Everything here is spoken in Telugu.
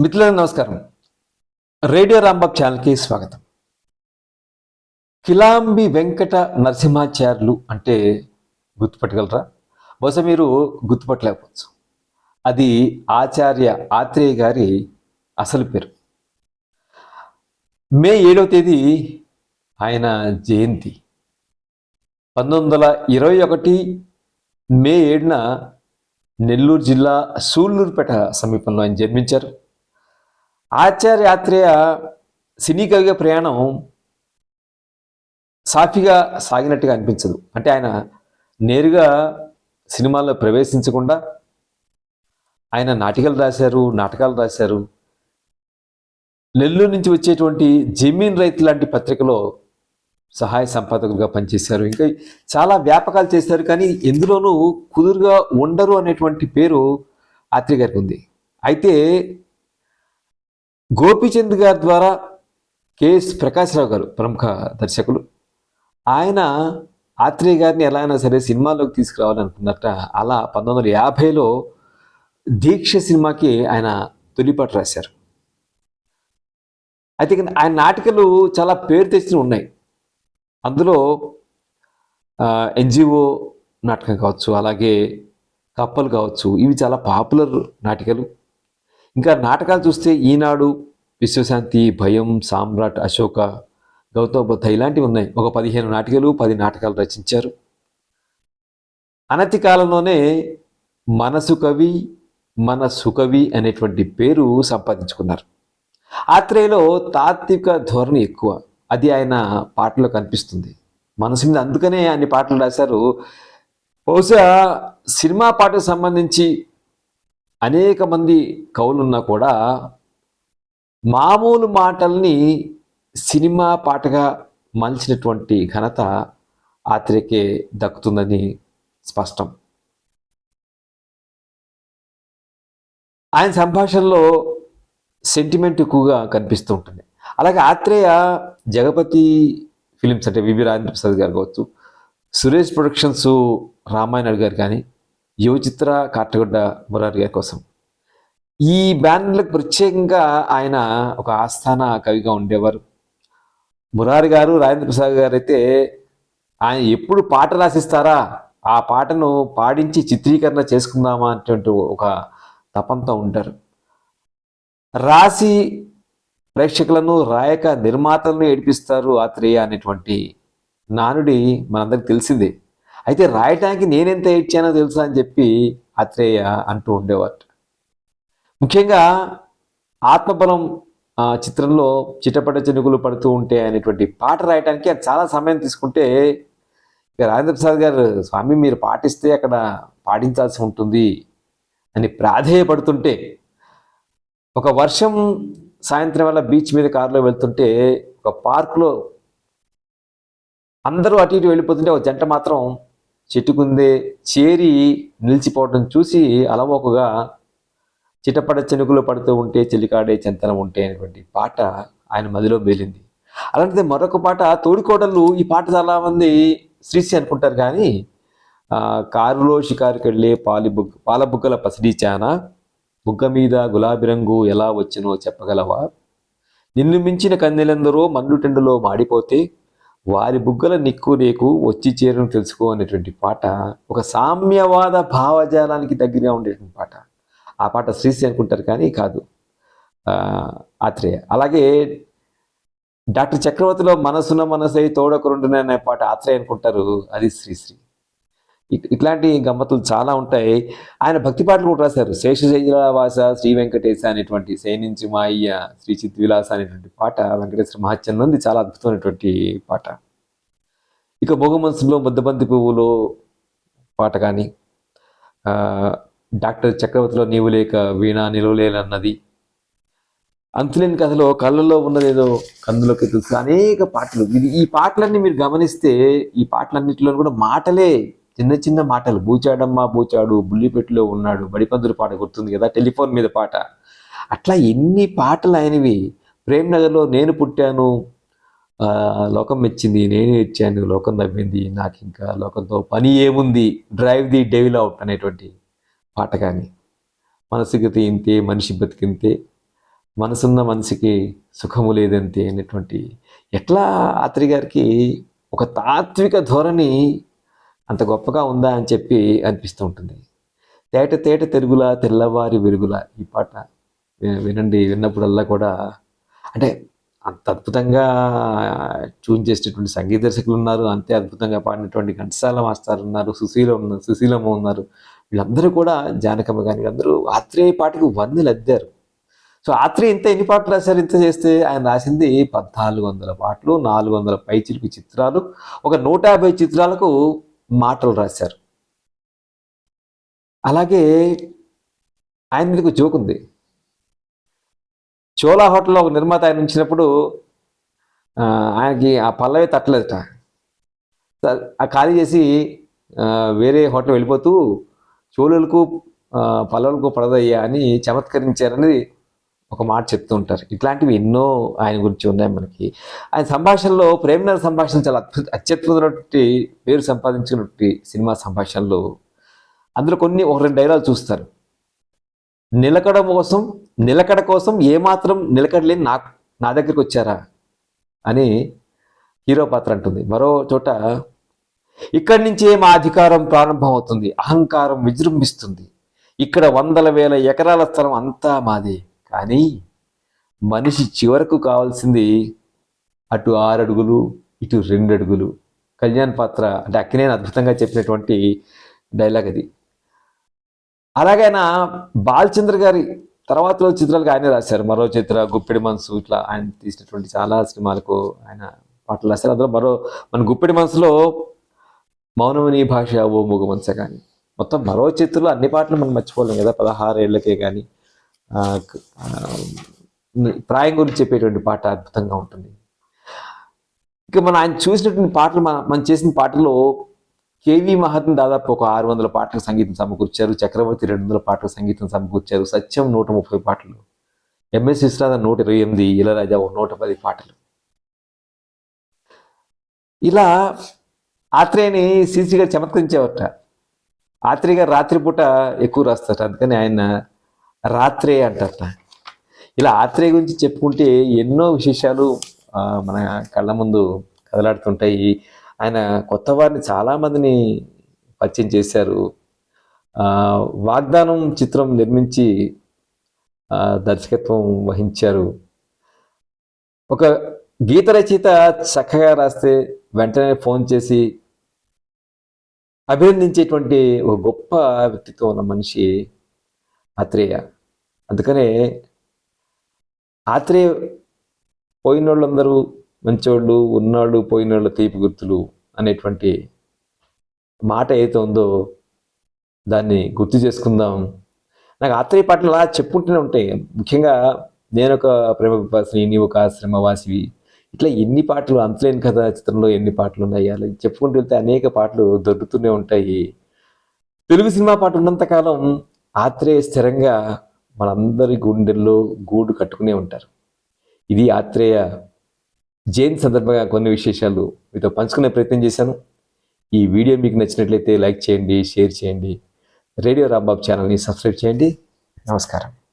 మిత్రులకు నమస్కారం. రేడియో రాంబాబ్ ఛానల్కి స్వాగతం. కిలాంబి వెంకట నరసింహాచార్యులు అంటే గుర్తుపట్టగలరా? బహుశా మీరు గుర్తుపట్టలేకపోవచ్చు. అది ఆచార్య ఆత్రేయ గారి అసలు పేరు. మే ఏడవ తేదీ ఆయన జయంతి. పంతొమ్మిది వందల ఇరవై ఒకటి మే ఏడున నెల్లూరు జిల్లా సూళ్ళూరుపేట సమీపంలో ఆయన జన్మించారు. ఆచార్య ఆత్రేయ సినీ కవిగా ప్రయాణం సాఫీగా సాగినట్టుగా అనిపించదు అంటే ఆయన నేరుగా సినిమాల్లో ప్రవేశించకుండా ఆయన నాటికలు రాశారు నాటకాలు రాశారు నెల్లూరు నుంచి వచ్చేటువంటి జమీన్ రైతు లాంటి పత్రికలో సహాయ సంపాదకులుగా పనిచేశారు ఇంకా చాలా వ్యాపకాలు చేశారు కానీ ఎందులోనూ కుదురుగా ఉండరు అనేటువంటి పేరు ఆత్రి గారికి ఉంది అయితే గోపీచంద్ గారి ద్వారా కెఎస్ ప్రకాశ్రావు గారు ప్రముఖ దర్శకులు ఆయన ఆత్రేయ గారిని ఎలా అయినా సరే సినిమాలోకి తీసుకురావాలనుకున్నట్ట అలా పంతొమ్మిది వందల యాభైలో దీక్ష సినిమాకి ఆయన తొలిపాటు రాశారు. అయితే ఆయన నాటికలు చాలా పేరు తెచ్చిన ఉన్నాయి. అందులో ఎన్జిఓ నాటకం కావచ్చు అలాగే కప్పలు కావచ్చు ఇవి చాలా పాపులర్ నాటికలు. ఇంకా నాటకాలు చూస్తే ఈనాడు విశ్వశాంతి భయం సామ్రాట్ అశోక గౌతమ బుద్ధ ఇలాంటివి ఉన్నాయి. ఒక పదిహేను నాటికలు పది నాటకాలు రచించారు. అనతి కాలంలోనే మనసు కవి మన సుకవి అనేటువంటి పేరు సంపాదించుకున్నారు. ఆత్రేయలో తాత్విక ధోరణి ఎక్కువ. అది ఆయన పాటలో కనిపిస్తుంది. మనసు మీద అందుకనే అన్ని పాటలు రాశారు. బహుశా సినిమా పాటకు సంబంధించి అనేక మంది కవులున్నా కూడా మామూలు మాటల్ని సినిమా పాటగా మలిచినటువంటి ఘనత ఆత్రేయకే దక్కుతుందని స్పష్టం. ఆయన సంభాషణలో సెంటిమెంట్ ఎక్కువగా కనిపిస్తూ ఉంటుంది. అలాగే ఆత్రేయ జగపతి ఫిలిమ్స్ అంటే వివి రాజేంద్ర ప్రసాద్ గారు కావచ్చు సురేష్ ప్రొడక్షన్స్ రామాయణ గారు కానీ యువ చిత్ర మురారి గారి కోసం. ఈ బ్యానర్లకు ప్రత్యేకంగా ఆయన ఒక ఆస్థాన కవిగా ఉండేవారు. మురారి గారు రాజేంద్ర ప్రసాద్ గారు అయితే ఆయన ఎప్పుడు పాట రాసిస్తారా? ఆ పాటను పాడించి చిత్రీకరణ చేసుకుందామా అనేటువంటి ఒక తపంతో ఉంటారు. రాసి ప్రేక్షకులను రాయక నిర్మాతలను ఏడిపిస్తారు ఆత్రేయ అనేటువంటి నానుడి మనందరికి తెలిసిందే. అయితే రాయటానికి నేనెంత ఏడ్చానో తెలుసా అని చెప్పి ఆత్రేయ అంటూ ఉండేవారు ముఖ్యంగా ఆత్మబలం చిత్రంలో చిటపట చెనుగులు పడుతూ ఉంటే అనేటువంటి పాట రాయటానికి అది చాలా సమయం తీసుకుంటే ఇక రాజేంద్ర ప్రసాద్ గారు స్వామి మీరు పాటిస్తే అక్కడ పాటించాల్సి ఉంటుంది అని ప్రాధేయపడుతుంటే ఒక వర్షం సాయంత్రం వల్ల బీచ్ మీద కారులో వెళ్తుంటే ఒక పార్క్లో అందరూ అటు ఇటు వెళ్ళిపోతుంటే ఒక జంట మాత్రం చెట్టుకుందే చేరి నిలిచిపోవడం చూసి అలవోకగా చిటపడ చెనుకులు పడుతూ ఉంటే చెలికాడే చెంతనం ఉంటే అనేటువంటి పాట ఆయన మదిలో మేలింది. అలాంటిది మరొక పాట తోడికోడళ్ళు ఈ పాట చాలా మంది అనుకుంటారు కానీ కారులో షికారుకి వెళ్ళే పాలి బుగ్గ పాల బుగ్గల పసిడి బుగ్గ మీద గులాబీ రంగు ఎలా వచ్చినో చెప్పగలవా? నిన్ను మించిన కన్నెలందరూ మండుటెండులో మాడిపోతే వారి బుగ్గల నిక్కు నీకు వచ్చి చేరును తెలుసుకో అనేటువంటి పాట ఒక సామ్యవాద భావజాలానికి దగ్గరగా ఉండేటువంటి పాట. ఆ పాట శ్రీశ్రీ అనుకుంటారు కానీ కాదు. ఆత్రేయ. అలాగే డాక్టర్ చక్రవర్తిలో మనసున మనసై తోడొకరుండునే అనే పాట ఆత్రేయ అనుకుంటారు. అది శ్రీశ్రీ. ఇట్లాంటి గమ్మతులు చాలా ఉంటాయి. ఆయన భక్తి పాటలు కూడా రాశారు. శేషశైలవాస శ్రీ వెంకటేశ అనేటువంటి శయనించి మాయ్య శ్రీ చిద్విలాస అనేటువంటి పాట వెంకటేశ్వర మహత్యం నుండి చాలా అద్భుతమైనటువంటి పాట. ఇక మొగ మనసులో ముద్దబంతి పువ్వులో పాట కానీ డాక్టర్ చక్రవర్తిలో నీవు లేక వీణ నిలవలేనన్నది. అంతులేని కథలో కళ్ళలో ఉన్నదేదో కందులోకి తెలుసు. అనేక పాటలు. ఇది ఈ పాటలన్నీ మీరు గమనిస్తే ఈ పాటలన్నింటిలో కూడా మాటలే చిన్న చిన్న మాటలు. బూచాడమ్మ బూచాడు బుల్లిపెట్టులో ఉన్నాడు బడిపందులు పాట గుర్తుంది కదా టెలిఫోన్ మీద పాట. అట్లా ఎన్ని పాటలు అయినవి. ప్రేమ్ నగర్లో నేను పుట్టాను లోకం మెచ్చింది నేను ఇచ్చాను లోకం నవ్వింది నాకు ఇంకా లోకంతో పని ఏముంది డ్రైవ్ ది డెవిల్ అవుట్ అనేటువంటి పాట కానీ. మనసుకి ఇంతే మనిషి బతికింతే మనసున్న మనిషికి సుఖము లేదంతే అనేటువంటి. ఎట్లా ఆత్రి గారికి ఒక తాత్విక ధోరణి అంత గొప్పగా ఉందా అని చెప్పి అనిపిస్తూ ఉంటుంది. తేట తేట తెరుగుల తెల్లవారి వెలుగుల ఈ పాట వినండి విన్నప్పుడల్లా కూడా అంటే అంత అద్భుతంగా ట్యూన్ చేసేటటువంటి సంగీత దర్శకులు ఉన్నారు. అంతే అద్భుతంగా పాడినటువంటి ఘంటసాల మాస్టర్ ఉన్నారు. సుశీల ఉన్నారు సుశీలమ్మ ఉన్నారు. వీళ్ళందరూ కూడా జానకమ్మ కానీ వీళ్ళందరూ ఆత్రేయ పాటకు వందలు అద్దారు. సో ఆత్రేయ ఇంత ఎన్ని పాటలు రాశారు? ఇంత చేస్తే ఆయన రాసింది పద్నాలుగు వందల పాటలు నాలుగు వందల పైచిలుకు చిత్రాలు. ఒక నూట యాభై చిత్రాలకు మాటలు రాశారు. అలాగే ఆయన మీదకు జోక్ ఉంది. చోలా హోటల్లో ఒక నిర్మాత ఆయన ఉంచినప్పుడు ఆయనకి ఆ పల్లవి తట్టలేదట. ఆ ఖాళీ చేసి వేరే హోటల్ వెళ్ళిపోతూ చోళులకు పల్లవులకు పడదయ్యా అని చమత్కరించారని ఒక మాట చెప్తూ ఉంటారు. ఇట్లాంటివి ఎన్నో ఆయన గురించి ఉన్నాయి మనకి. ఆయన సంభాషణలో ప్రేమనగర్ సంభాషణ చాలా అద్భుత అత్యద్భుతమైనటువంటి పేరు సంపాదించినటువంటి సినిమా సంభాషణలు అందులో కొన్ని ఒక రెండు డైలాగ్ చూస్తారు. నిలకడ కోసం నిలకడ కోసం ఏమాత్రం నిలకడలేని నా నా దగ్గరికి వచ్చారా? అని హీరో పాత్ర అంటుంది. మరో చోట ఇక్కడి నుంచే మా అధికారం ప్రారంభం అవుతుంది అహంకారం విజృంభిస్తుంది. ఇక్కడ వందల వేల ఎకరాల స్థలం అంతా మాదే. కానీ మనిషి చివరకు కావాల్సింది అటు ఆరు అడుగులు ఇటు రెండు అడుగులు కళ్యాణ్ పాత్ర అంటే అక్కినేని అద్భుతంగా చెప్పినటువంటి డైలాగ్ అది. అలాగైనా బాలచంద్ర గారి తర్వాత చిత్రాలకు ఆయనే రాశారు. మరో చిత్ర గుప్పిడి మనసు ఇట్లా ఆయన తీసినటువంటి చాలా సినిమాలకు ఆయన పాటలు రాశారు. అందులో మరో మన గుప్పిడి మనసులో మౌనమని భాష ఓ మూగ మనస కానీ. మొత్తం మరో చిత్రంలో అన్ని పాటలు మనం మర్చిపోలేం కదా పదహారు ఏళ్ళకే కానీ. ప్రాయం గురించి చెప్పేటువంటి పాట అద్భుతంగా ఉంటుంది. ఇక మనం ఆయన చూసినటువంటి పాటలు మన మనం చేసిన పాటల్లో కేవి మహాత్మ దాదాపు ఒక ఆరు వందల పాటలకు సంగీతం సమకూర్చారు. చక్రవర్తి రెండు వందల పాటలకు సంగీతం సమకూర్చారు. సత్యం నూట ముప్పై పాటలు. ఎంఎస్ విశ్వనాథ నూట ఇరవై ఎనిమిది ఇళరాజా ఒక నూట పది పాటలు. ఇలా ఆత్రేయని శ్రీశ్రీ గారు చమత్కరించేవట ఆత్రేయ గారు రాత్రిపూట ఎక్కువ రాస్తారు అందుకని ఆయన రాత్రే అంటారట. ఇలా ఆత్రేయ గురించి చెప్పుకుంటే ఎన్నో విశేషాలు మన కళ్ళ ముందు కదలాడుతుంటాయి. ఆయన కొత్త వారిని చాలామందిని పరిచయం చేశారు. వాగ్దానం చిత్రం నిర్మించి దర్శకత్వం వహించారు. ఒక గీత రచయిత చక్కగా రాస్తే వెంటనే ఫోన్ చేసి అభినందించేటువంటి ఒక గొప్ప వ్యక్తిత్వం ఉన్న మనిషి ఆత్రేయ అందుకనే ఆత్రేయ పోయిన వాళ్ళందరూ మంచోళ్ళు ఉన్నాళ్ళు పోయినోళ్ళు తీపి గుర్తులు అనేటువంటి మాట ఏదైతే ఉందో దాన్ని గుర్తు చేసుకుందాం. నాకు ఆత్రేయ పాటలు అలా చెప్పుకుంటూనే ఉంటాయి. ముఖ్యంగా నేను ఒక ప్రేమ పిపాసిని నీవు ఒక ఆశ్రమవాసివి ఇట్లా ఎన్ని పాటలు అంతలేని కథ చిత్రంలో ఎన్ని పాటలు ఉన్నాయి అలా చెప్పుకుంటూ వెళ్తే అనేక పాటలు దొరుకుతూనే ఉంటాయి. తెలుగు సినిమా పాట ఉన్నంతకాలం ఆత్రేయ స్థిరంగా మనందరి గుండెల్లో గూడు కట్టుకునే ఉంటారు. ఇది ఆత్రేయ జైన్ సందర్భంగా కొన్ని విశేషాలు మీతో పంచుకునే ప్రయత్నం చేశాను. ఈ వీడియో మీకు నచ్చినట్లయితే లైక్ చేయండి షేర్ చేయండి. రేడియో రాంబాబు ఛానల్ని సబ్స్క్రైబ్ చేయండి. నమస్కారం.